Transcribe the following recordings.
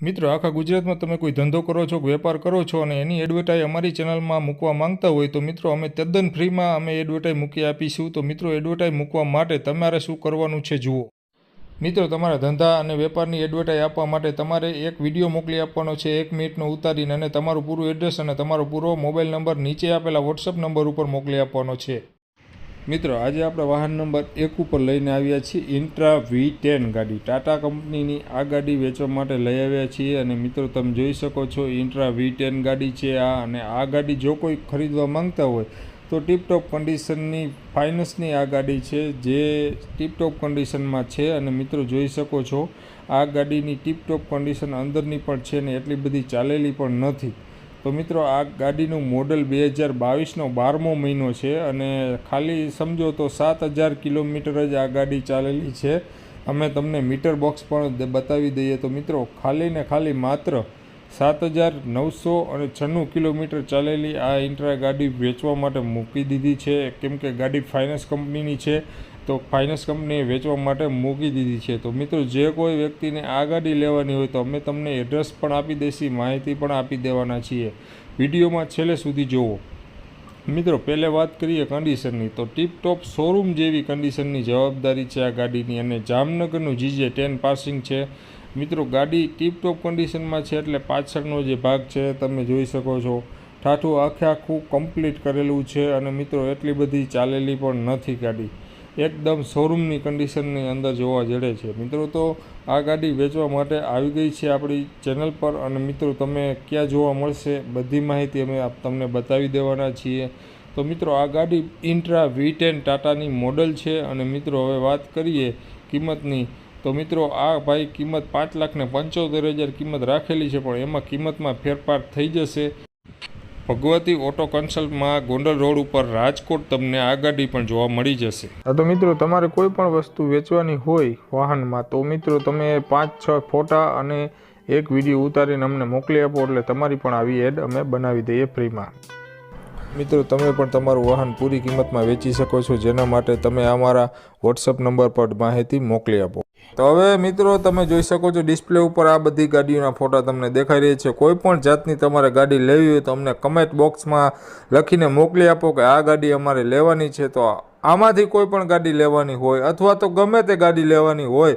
મિત્રો, આખા ગુજરાતમાં તમે કોઈ ધંધો કરો છો વેપાર કરો છો અને એની એડવર્ટાઈઝ અમારી ચેનલમાં મૂકવા માંગતા હોય તો મિત્રો, અમે તદ્દન ફ્રીમાં અમે એડવર્ટાઈઝ મૂકી આપીશું. તો મિત્રો એડવર્ટાઈઝ મૂકવા માટે તમારે શું કરવાનું છે, જુઓ. મિત્રો, તમારા ધંધા અને વેપારની એડવર્ટાઈઝ આપવા માટે તમારે એક વીડિયો મોકલી આપવાનો છે, એક મિનિટનો ઉતારીને અને તમારું પૂરું એડ્રેસ અને તમારો પૂરો મોબાઈલ નંબર નીચે આપેલા વોટ્સઅપ નંબર ઉપર મોકલી આપવાનો છે. મિત્રો, આજે આપણે વાહન નંબર એક ઉપર લઈને આવ્યા છીએ ઇન્ટ્રા વી ટેન ગાડી. ટાટા કંપનીની આ ગાડી વેચવા માટે લઈ આવ્યા છીએ અને મિત્રો, તમે જોઈ શકો છો ઇન્ટ્રા વી ટેન ગાડી છે આ અને આ ગાડી જો કોઈ ખરીદવા માંગતા હોય તો ટીપટોપ કન્ડિશનની ફાઇનસની આ ગાડી છે જે ટીપટોપ કન્ડિશનમાં છે અને મિત્રો, જોઈ શકો છો આ ગાડીની ટીપટોપ કન્ડિશન અંદરની પણ છે ને એટલી બધી ચાલેલી પણ નથી. તો મિત્રો, આ ગાડીનું મોડલ બે હજાર બાવીસનો બારમો મહિનો છે અને ખાલી સમજો તો સાત હજાર કિલોમીટર જ આ ગાડી ચાલેલી છે. અમે તમને મીટર બોક્સ પણ બતાવી દઈએ. તો મિત્રો, ખાલી ને ખાલી માત્ર સાત હજાર નવસો અને છન્નું કિલોમીટર ચાલેલી આ ઇન્ટ્રા ગાડી વેચવા માટે મૂકી દીધી છે. કેમ કે ગાડી ફાઇનાન્સ કંપનીની છે. તો ફાઇનાન્સ કંપનીએ વેચવા માટે મૂકી દીધી છે. તો મિત્રો, જે કોઈ વ્યક્તિને આ ગાડી લેવાની હોય તો અમે તમને એડ્રેસ પણ આપી દઈશી, માહિતી પણ આપી દેવાના છીએ. વિડીયોમાં છેલ્લે સુધી જુઓ મિત્રો, પહેલે વાત કરીએ કન્ડિશનની તો ટીપટોપ શોરૂમ જેવી કન્ડિશનની જવાબદારી છે આ ગાડીની અને જામનગરનું જીજે ટેન પાસિંગ છે. મિત્રો, ગાડી ટીપટોપ કન્ડિશનમાં છે એટલે પાછળનો જે ભાગ છે, તમે જોઈ શકો છો. ઠાઠું આખે આખું કમ્પ્લીટ કરેલું છે અને મિત્રો, એટલી બધી ચાલેલી પણ નથી ગાડી. એકદમ શોરૂમની કન્ડિશનની અંદર જોવા જડે છે. મિત્રો, તો આ ગાડી વેચવા માટે આવી ગઈ છે આપણી ચેનલ પર અને મિત્રો, તમે ક્યાં જોવા મળશે બધી માહિતી અમે તમને બતાવી દેવાના છીએ. તો મિત્રો, આ ગાડી ઇન્ટ્રા વી ટેન ટાટાની મોડલ છે અને મિત્રો, હવે વાત કરીએ કિંમતની. તો મિત્રો, આ ભાઈ કિંમત પાંચ લાખને પંચોતેર હજાર કિંમત રાખેલી છે, પણ એમાં કિંમતમાં ફેરફાર થઈ જશે. ભગવતી ઓટો કન્સલ્ટમાં ગોંડલ રોડ ઉપર રાજકોટ તમને આ ગાડી પણ જોવા મળી જશે. હા તો મિત્રો તમારે કોઈ પણ વસ્તુ વેચવાની હોય વાહનમાં તો મિત્રો તમે પાંચ છ ફોટા અને એક વીડિયો ઉતારીને અમને મોકલી આપો એટલે તમારી પણ આવી એડ અમે બનાવી દઈએ ફ્રીમાં. મિત્રો તમે પણ તમારું વાહન પૂરી કિંમતમાં વેચી શકો છો જેના માટે તમે અમારા વોટ્સઅપ નંબર પર માહિતી મોકલી આપો. તો હવે મિત્રો તમે જોઈ શકો છો ડિસ્પ્લે ઉપર આ બધી ગાડીઓના ફોટા તમને દેખાઈ રહી છે. કોઈ પણ જાતની તમારે ગાડી લેવી હોય તો અમને કમેન્ટ બોક્સમાં લખીને મોકલી આપો કે આ ગાડી અમારે લેવાની છે. તો આમાંથી કોઈ પણ ગાડી લેવાની હોય અથવા તો ગમે તે ગાડી લેવાની હોય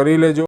કરી લેજો.